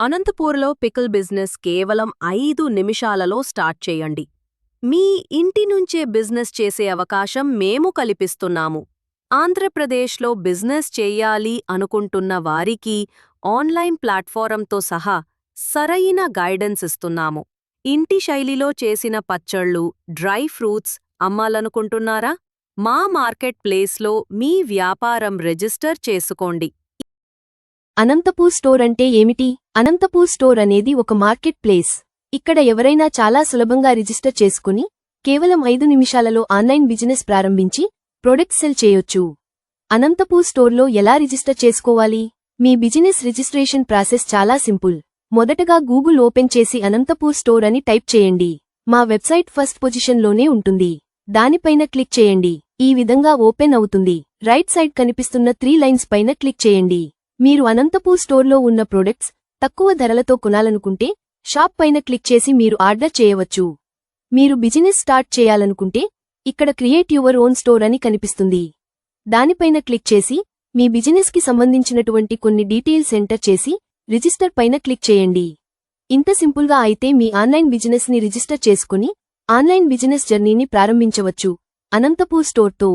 అనంతపూర్లో pickle business కేవలం ఐదు నిమిషాలలో స్టార్ట్ చేయండి. మీ ఇంటి నుంచే బిజినెస్ చేసే అవకాశం మేము కల్పిస్తున్నాము. ఆంధ్రప్రదేశ్లో బిజినెస్ చేయాలి అనుకుంటున్న వారికి ఆన్లైన్ ప్లాట్ఫారంతో సహా సరైన గైడెన్స్ ఇస్తున్నాము. ఇంటి శైలిలో చేసిన పచ్చళ్ళు డ్రై ఫ్రూట్స్ అమ్మాలనుకుంటున్నారా? మా మార్కెట్ ప్లేస్లో మీ వ్యాపారం రిజిస్టర్ చేసుకోండి. అనంతపూర్ స్టోర్ అంటే ఏమిటి? అనంతపూర్ స్టోర్ అనేది ఒక మార్కెట్ ప్లేస్. ఇక్కడ ఎవరైనా చాలా సులభంగా రిజిస్టర్ చేసుకుని కేవలం ఐదు నిమిషాలలో ఆన్లైన్ బిజినెస్ ప్రారంభించి ప్రొడక్ట్స్ సెల్ చేయొచ్చు. అనంతపూర్ స్టోర్లో ఎలా రిజిస్టర్ చేసుకోవాలి? మీ బిజినెస్ రిజిస్ట్రేషన్ ప్రాసెస్ చాలా సింపుల్. మొదటగా గూగుల్ ఓపెన్ చేసి అనంతపూర్ స్టోర్ అని టైప్ చేయండి. మా వెబ్సైట్ ఫస్ట్ పొజిషన్లోనే ఉంటుంది. దానిపైన క్లిక్ చేయండి. ఈ విధంగా ఓపెన్ అవుతుంది. రైట్ సైడ్ కనిపిస్తున్న త్రీ లైన్స్ పైన క్లిక్ చేయండి. మీరు అనంతపూర్ స్టోర్లో ఉన్న ప్రొడక్ట్స్ తక్కువ ధరలతో కొనాలనుకుంటే షాప్ పైన క్లిక్ చేసి మీరు ఆర్డర్ చేయవచ్చు. మీరు బిజినెస్ స్టార్ట్ చేయాలనుకుంటే ఇక్కడ క్రియేట్ యువర్ ఓన్ స్టోర్ అని కనిపిస్తుంది. దానిపైన క్లిక్ చేసి మీ బిజినెస్కి సంబంధించినటువంటి కొన్ని డీటెయిల్స్ ఎంటర్ చేసి రిజిస్టర్ పైన క్లిక్ చేయండి. ఇంత సింపుల్గా అయితే మీ ఆన్లైన్ బిజినెస్ని రిజిస్టర్ చేసుకుని ఆన్లైన్ బిజినెస్ జర్నీని ప్రారంభించవచ్చు అనంతపూర్ స్టోర్తో.